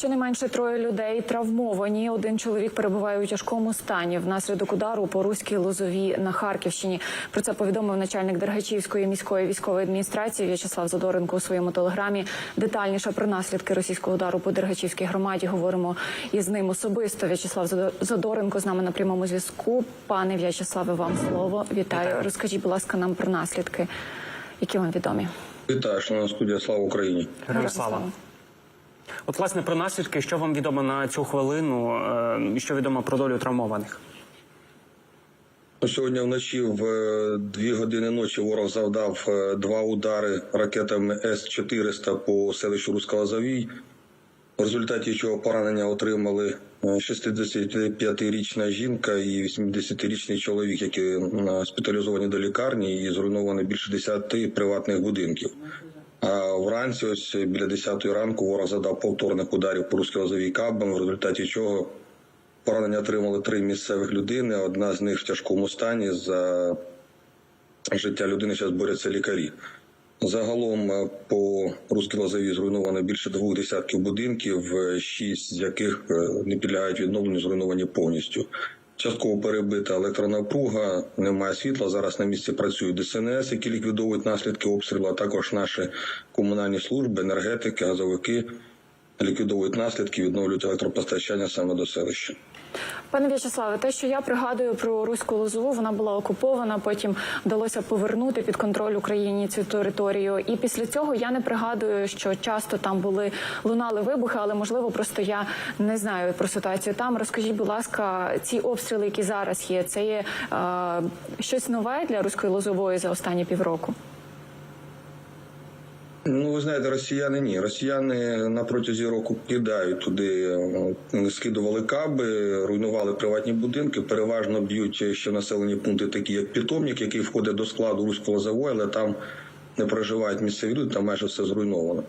Щонайменше троє людей травмовані. Один чоловік перебуває у тяжкому стані внаслідок удару по руській лозові на Харківщині. Про це повідомив начальник Дергачівської міської військової адміністрації В'ячеслав Задоренко у своєму телеграмі. Детальніше про наслідки російського удару по Дергачівській громаді говоримо із ним особисто. В'ячеслав Задо- Задоренко з нами на прямому зв'язку. Пане В'ячеславе, вам слово. Вітаю. Розкажіть, будь ласка, нам про наслідки, які вам відомі. Вітаю, шановна студія, слава Україні. Героям Слава. От, власне, про наслідки, що вам відомо на цю хвилину, е, що відомо про долю травмованих? Ну, Сьогодні вночі в е, дві години ночі ворог завдав е, два удари ракетами С-400 по селищу Руська Завій, в результаті чого поранення отримали е, 65-річна жінка і 80-річний чоловік, які госпіталізовані до лікарні і зруйновано більше 10 приватних будинків. А вранці, ось біля 10 ранку, ворог задав повторних ударів по Руській Лозовій кабам, в результаті чого Поранення отримали три місцевих людини. Одна з них в тяжкому стані. За життя людини зараз борються лікарі. Загалом е, по Лозові зруйновано більше двох десятків будинків, е, шість з яких е, не підлягають відновленню, зруйновані повністю. Частково перебита електронапруга, немає світла. Зараз на місці працюють ДСНС, які ліквідовують наслідки обстрілу, а також наші комунальні служби, енергетики, газовики ліквідовують наслідки, відновлюють електропостачання саме до селища. Пане В'ячеславе, те, що я пригадую про руську лозову, вона була окупована. Потім вдалося повернути під контроль Україні цю територію. І після цього я не пригадую, що часто там були лунали вибухи, але можливо, просто я не знаю про ситуацію там. Розкажіть, будь ласка, ці обстріли, які зараз є, це є е, щось нове для руської лозової за останні півроку. Знаєте, росіяни ні. Росіяни на протязі року кидають туди, е, скидували каби, руйнували приватні будинки. Переважно б'ють ще населені пункти, такі як Питомник, який входить до складу руського завою, але там не проживають місцеві люди, там майже все зруйновано.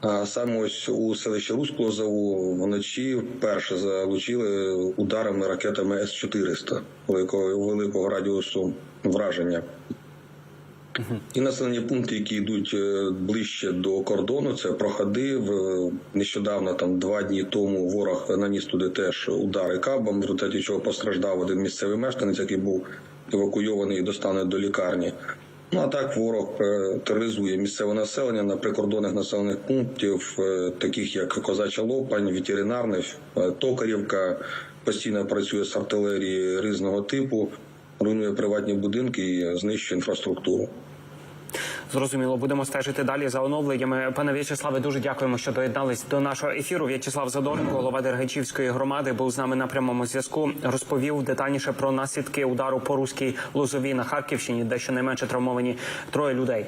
А саме ось у селищі Руського Заву вночі вперше залучили ударами ракетами С-400 великого, великого радіусу враження. І населені пункти, які йдуть е, ближче до кордону, це проходив. Е, Нещодавно, там два дні тому, ворог наніс туди теж удари кабом, в результаті чого постраждав один місцевий мешканець, який був евакуйований і доставлений до лікарні. Ну а так ворог е, тероризує місцеве населення на прикордонних населених пунктів, таких як Козача Лопань, ветеринарний, е, Токарівка, постійно працює з артилерії різного типу, руйнує приватні будинки і знищує інфраструктуру. Зрозуміло, будемо стежити далі за оновленнями. Пане В'ячеславе, дуже дякуємо, що доєднались до нашого ефіру. В'ячеслав Задоренко, голова Дергачівської громади, був з нами на прямому зв'язку. Розповів детальніше про наслідки удару по руській лозовій на Харківщині, де щонайменше травмовані троє людей.